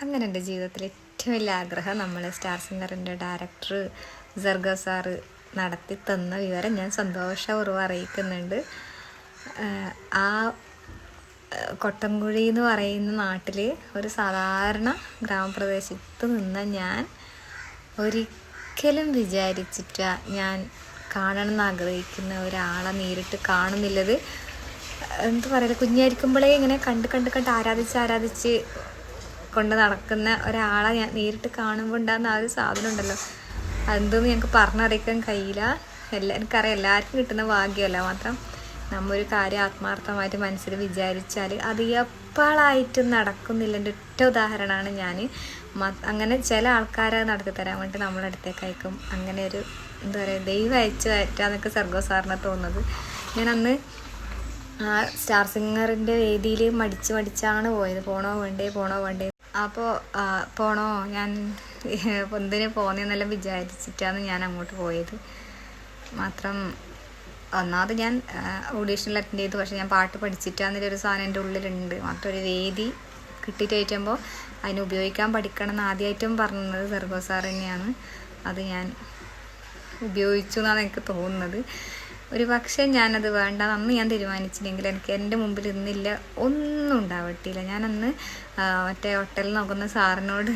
അങ്ങനെ എന്റെ ജീവിതത്തിൽ ഏറ്റവും വലിയ ആഗ്രഹം നമ്മൾ സ്റ്റാർ സിംഗറിന്റെ ഡയറക്ടർ ജർഗ സാറ് നടത്തി തന്ന വിവരം ഞാൻ സന്തോഷപൂർവം അറിയിക്കുന്നുണ്ട്. ആ കൊട്ടംകുഴി എന്ന് പറയുന്ന നാട്ടിൽ ഒരു സാധാരണ ഗ്രാമപ്രദേശത്ത് നിന്ന ഞാൻ ഒരിക്കലും വിചാരിച്ചിട്ട ഞാൻ കാണണം എന്നാഗ്രഹിക്കുന്ന ഒരാളെ നേരിട്ട് കാണുന്നില്ലത്. എന്താ പറയുക കുഞ്ഞായിരിക്കുമ്പോഴേ ഇങ്ങനെ കണ്ട് കണ്ട് കണ്ട് ആരാധിച്ച് ആരാധിച്ച് കൊണ്ട് നടക്കുന്ന ഒരാളെ ഞാൻ നേരിട്ട് കാണുമ്പോൾ ഉണ്ടാകുന്ന ആ ഒരു സാധനം ഉണ്ടല്ലോ. അതെന്തോന്ന് ഞങ്ങൾക്ക് പറഞ്ഞറിയിക്കാൻ കഴിയില്ല. എല്ലാ എനിക്കറിയാം എല്ലാവർക്കും കിട്ടുന്ന ഭാഗ്യമല്ല. മാത്രം നമ്മൊരു കാര്യം ആത്മാർത്ഥമായിട്ട് മനസ്സിൽ വിചാരിച്ചാൽ അത് എപ്പോഴായിട്ട് നടക്കുന്നില്ല. എന്റെ ഒറ്റ ഉദാഹരണമാണ് ഞാൻ അങ്ങനെ ചില ആൾക്കാരെ നടത്തി തരാൻ വേണ്ടി നമ്മളെ അടുത്തേക്ക് അയക്കും. അങ്ങനെ ഒരു എന്താ പറയുക ദൈവം അയച്ചു കയറ്റാന്നൊക്കെ സർഗോ സാറിനെ തോന്നുന്നത്. ഞാൻ അന്ന് ആ സ്റ്റാർ സിംഗറിന്റെ വേദിയിൽ മടിച്ച് മടിച്ചാണ് പോയത്. പോണോ വേണ്ടേ പോണോ വേണ്ടേ അപ്പോൾ പോണോ? ഞാൻ എന്തിന് പോന്നെന്നെല്ലാം വിചാരിച്ചിട്ടാണ് ഞാൻ അങ്ങോട്ട് പോയത്. മാത്രം ഒന്നാമത് ഞാൻ ഓഡീഷനിൽ അറ്റൻഡ് ചെയ്തു. പക്ഷേ ഞാൻ പാട്ട് പഠിച്ചിട്ടാന്നൊരു ഒരു സാധനം എന്റെ ഉള്ളിലുണ്ട്. മാത്രം ഒരു വേദി കിട്ടിയിട്ട് ചോദിക്കുമ്പോൾ അതിന് ഉപയോഗിക്കാൻ പഠിക്കണം എന്ന് ആദ്യമായിട്ടും പറഞ്ഞത് സർഗോ സാർ തന്നെയാണ് അത് ഞാൻ ഉപയോഗിച്ചു എന്നാണ് എനിക്ക് തോന്നുന്നത്. ഒരു പക്ഷേ ഞാനത് വേണ്ട. അന്ന് ഞാൻ തീരുമാനിച്ചില്ലെങ്കിൽ എനിക്ക് എന്റെ മുമ്പിൽ ഇന്നില്ല. ഒന്നും ഉണ്ടാവട്ടില്ല. ഞാനന്ന് മറ്റേ ഹോട്ടലിൽ നോക്കുന്ന സാറിനോട്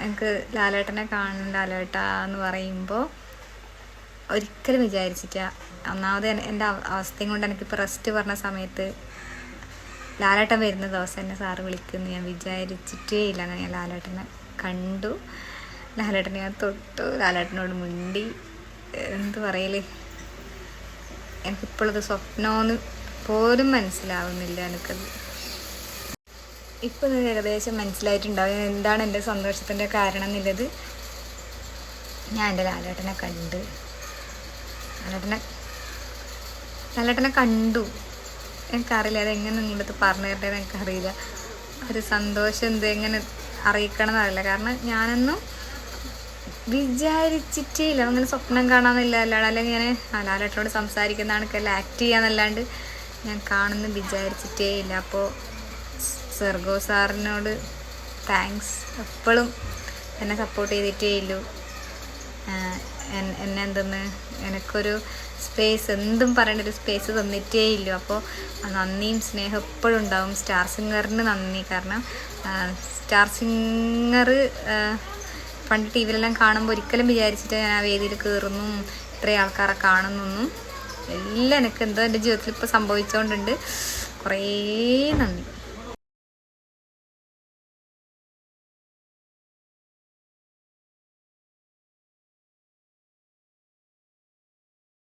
എനിക്ക് ലാലേട്ടനെ കാണുന്നുണ്ട് ലാലേട്ട എന്ന് പറയുമ്പോൾ ഒരിക്കലും വിചാരിച്ചിട്ട ഒന്നാമത് എന്റെ അവ- അവസ്ഥയും കൊണ്ട് എനിക്കിപ്പോൾ റെസ്റ്റ് പറഞ്ഞ സമയത്ത് ലാലേട്ടൻ വരുന്ന ദിവസം എന്നെ സാറ് വിളിക്കുന്നു ഞാൻ വിചാരിച്ചിട്ടേ ഇല്ല. ഞാൻ ലാലേട്ടനെ കണ്ടു. ലാലേട്ടനെ ഞാൻ തൊട്ടു. ലാലേട്ടനോട് മുണ്ടി. എന്ത് പറയൽ? എനിക്കിപ്പോഴത് സ്വപ്നമെന്ന് പോലും മനസ്സിലാവുന്നില്ല എനിക്കത്. ഇപ്പം ഏകദേശം മനസ്സിലായിട്ടുണ്ടാവും എന്താണ് എന്റെ സന്തോഷത്തിന്റെ കാരണം എന്നുള്ളത്. ഞാൻ എന്റെ ലാലേട്ടനെ കണ്ട്. ലാലേട്ടനെ ലാലേട്ടനെ കണ്ടു. എനിക്കറിയില്ല അതെങ്ങനെ നിങ്ങളടുത്ത് പറഞ്ഞു തരേണ്ടത് എനിക്കറിയില്ല. ഒരു സന്തോഷം എന്ത് എങ്ങനെ അറിയിക്കണം എന്നറിയില്ല കാരണം ഞാനൊന്നും വിചാരിച്ചിട്ടേ ഇല്ല അങ്ങനെ സ്വപ്നം കാണാമെന്നില്ല അല്ലാണ്ട് അല്ലെങ്കിൽ ഞാൻ ലാലേട്ടനോട് സംസാരിക്കുന്ന കണക്കല്ല ആക്ട് ചെയ്യാന്നല്ലാണ്ട് ഞാൻ കാണുന്ന വിചാരിച്ചിട്ടേ ഇല്ല അപ്പോൾ സെർഗോ സാറിനോട് താങ്ക്സ് എപ്പോഴും എന്നെ സപ്പോർട്ട് ചെയ്തിട്ടേ ഇല്ലു എന്നെ എന്തെന്ന് എനിക്കൊരു സ്പേസ് എന്തും പറയേണ്ട ഒരു സ്പേസ് തന്നിട്ടേ ഇല്ലു അപ്പോൾ നന്ദിയും സ്നേഹം എപ്പോഴും ഉണ്ടാവും. സ്റ്റാർ സിംഗറിന് നന്ദി. കാരണം സ്റ്റാർ സിംഗർ പണ്ട് ടി വിയിലെല്ലാം കാണുമ്പോൾ ഒരിക്കലും വിചാരിച്ചിട്ട് ഞാൻ ആ വേദിയിൽ കയറുന്നു ഇത്രയും ആൾക്കാരെ കാണുന്നൊന്നും എല്ലാം എനിക്ക് എന്തോ എന്റെ ജീവിതത്തിൽ ഇപ്പോൾ സംഭവിച്ചുകൊണ്ടുണ്ട് കുറേ നന്ദി.